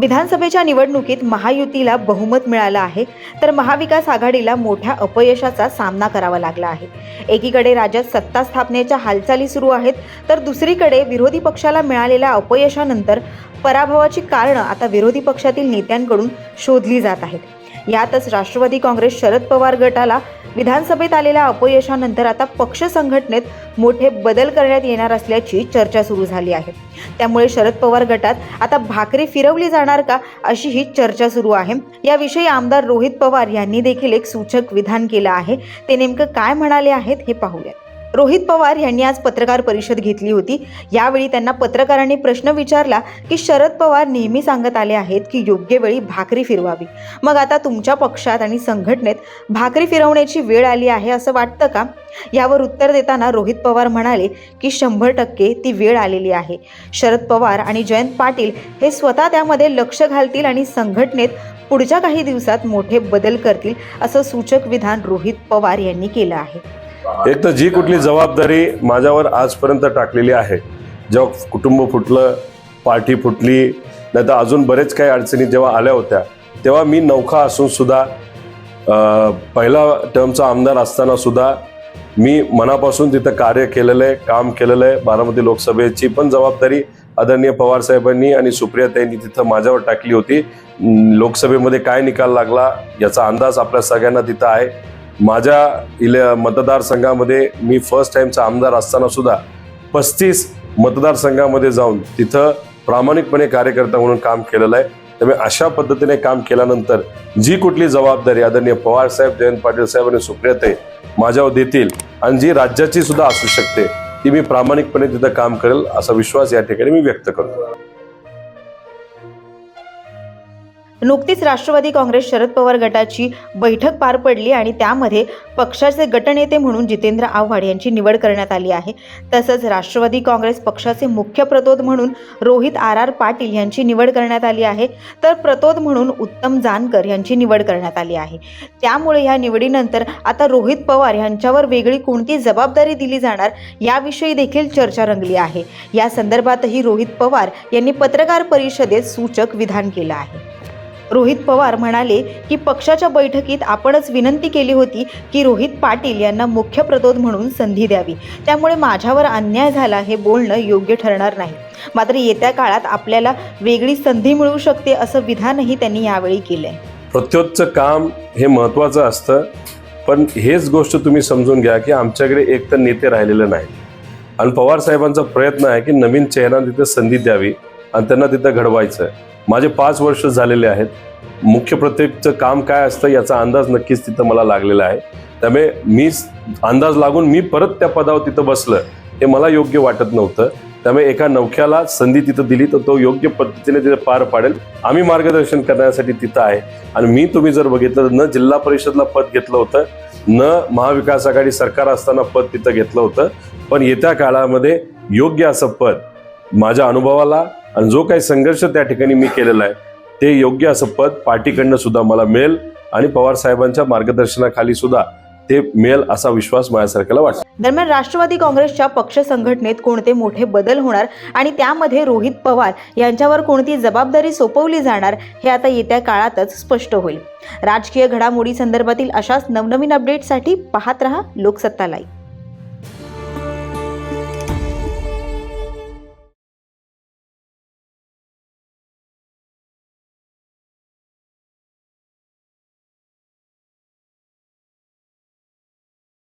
विधानसभेच्या निवडणुकीत महायुतीला बहुमत मिळालं आहे तर महाविकास आघाडीला मोठ्या अपयशाचा सामना करावा लागला आहे. एकीकडे राज्यात सत्ता स्थापनेच्या हालचाली सुरू आहेत तर दुसरीकडे विरोधी पक्षाला मिळालेल्या अपयशानंतर पराभवाची कारणं आता विरोधी पक्षातील नेत्यांकडून शोधली जात आहेत. यातच राष्ट्रवादी काँग्रेस शरद पवार गटाला विधानसभेत आलेल्या अपयशानंतर आता पक्ष संघटनेत मोठे बदल करण्यात येणार असल्याची चर्चा सुरू झाली आहे. त्यामुळे शरद पवार गटात आता भाकरी फिरवली जाणार का अशी ही चर्चा सुरू आहे. याविषयी आमदार रोहित पवार यांनी देखील एक सूचक विधान केलं आहे. ते नेमकं काय म्हणाले आहेत हे पाहूयात. रोहित पवार यांनी आज पत्रकार परिषद घेतली होती. यावेळी त्यांना पत्रकारांनी प्रश्न विचारला की शरद पवार नेहमी सांगत आले आहेत की योग्य वेळी भाकरी फिरवावी. मग आता तुमच्या पक्षात आणि संघटनेत भाकरी फिरवण्याची वेळ आली आहे असं वाटतं का? यावर उत्तर देताना रोहित पवार म्हणाले की शंभर टक्के ती वेळ आलेली आहे. शरद पवार आणि जयंत पाटील हे स्वतः त्यामध्ये लक्ष घालतील आणि संघटनेत पुढच्या काही दिवसात मोठे बदल करतील असं सूचक विधान रोहित पवार यांनी केलं आहे. एक तर जी कुठली जबाबदारी माझ्यावर आजपर्यंत टाकलेली आहे जेव्हा कुटुंब फुटलं पार्टी फुटली नाही तर अजून बरेच काही अडचणी जेव्हा आल्या होत्या तेव्हा मी नौखा असून सुद्धा पहिला टर्मचा आमदार असताना सुद्धा मी मनापासून तिथं कार्य केलेलं आहे काम केलेलं आहे बारामती लोकसभेची पण जबाबदारी आदरणीय पवार साहेबांनी आणि सुप्रियाताईंनी तिथं माझ्यावर टाकली होती. लोकसभेमध्ये काय निकाल लागला याचा अंदाज आपल्या सगळ्यांना तिथं आहे. माझ्या इले मतदारसंघामध्ये मी फर्स्ट टाईमचा आमदार असताना सुद्धा पस्तीस मतदारसंघामध्ये जाऊन तिथं प्रामाणिकपणे कार्यकर्ता म्हणून काम केलेलं आहे. त्यामुळे अशा पद्धतीने काम केल्यानंतर जी कुठली जबाबदारी आदरणीय पवार साहेब जयंत पाटील साहेब आणि सुप्रियाताई माझ्यावर देतील आणि जी राज्याची सुद्धा असू शकते ती मी प्रामाणिकपणे तिथं काम करेल असा विश्वास या ठिकाणी मी व्यक्त करतो. नुकतीच राष्ट्रवादी काँग्रेस शरद पवार गटाची बैठक पार पडली आणि त्यामध्ये पक्षाचे गटनेते म्हणून जितेंद्र आव्हाड यांची निवड करण्यात आली आहे. तसंच राष्ट्रवादी काँग्रेस पक्षाचे मुख्य प्रतोद म्हणून रोहित आर आर पाटील यांची निवड करण्यात आली आहे. तर प्रतोद म्हणून उत्तम जानकर यांची निवड करण्यात आली आहे. त्यामुळे या निवडीनंतर आता रोहित पवार यांच्यावर वेगळी कोणती जबाबदारी दिली जाणार याविषयी देखील चर्चा रंगली आहे. या संदर्भातही रोहित पवार यांनी पत्रकार परिषदेत सूचक विधान केलं आहे. रोहित पवार म्हणाले की पक्षाच्या बैठकीत आपणच विनंती केली होती की रोहित पाटील यांना मुख्य प्रतोद म्हणून संधी द्यावी. त्यामुळे माझ्यावर अन्याय झाला हे बोलणं योग्य ठरणार नाही. मात्र येत्या काळात आपल्याला वेगळी संधी मिळू शकते असं विधानही त्यांनी यावेळी केलंय. प्रत्योतचं काम हे महत्त्वाचं असतं. पण हेच गोष्ट तुम्ही समजून घ्या की आमच्याकडे एक तर नेते राहिलेले नाही आणि पवार साहेबांचा प्रयत्न आहे की नवीन चेहरा तिथे संधी द्यावी आणि त्यांना तिथं घडवायचं माझे पाच वर्ष झालेले आहेत. मुख्य प्रत्येकचं काम काय असतं याचा अंदाज नक्कीच तिथं मला लागलेला आहे. त्यामुळे मी अंदाज लागून मी परत त्या पदावर तिथं बसलं हे मला योग्य वाटत नव्हतं. त्यामुळे एका नवख्याला संधी तिथं दिली तर तो योग्य पद्धतीने तिथे पार पाडेल. आम्ही मार्गदर्शन करण्यासाठी तिथं आहे. आणि मी तुम्ही जर बघितलं तर न जिल्हा परिषदला पद घेतलं होतं न महाविकास आघाडी सरकार असताना पद तिथं घेतलं होतं. पण येत्या काळामध्ये योग्य असं पद माझ्या अनुभवाला आणि जो काही संघर्ष त्या ठिकाणी मी केलेला आहे ते योग्य असं पद पार्टीकडनं सुद्धा मला मिळेल आणि पवार साहेबांच्या मार्गदर्शनाखाली सुद्धा ते मिळेल असा विश्वास माझ्यासारख्याला वाटतो. दरम्यान राष्ट्रवादी काँग्रेसच्या पक्ष संघटनेत कोणते मोठे बदल होणार आणि त्यामध्ये रोहित पवार यांच्यावर कोणती जबाबदारी सोपवली जाणार हे आता येत्या काळातच स्पष्ट होईल. राजकीय घडामोडी संदर्भातील अशाच नवनवीन अपडेटसाठी पाहत रहा लोकसत्ता लाईव्ह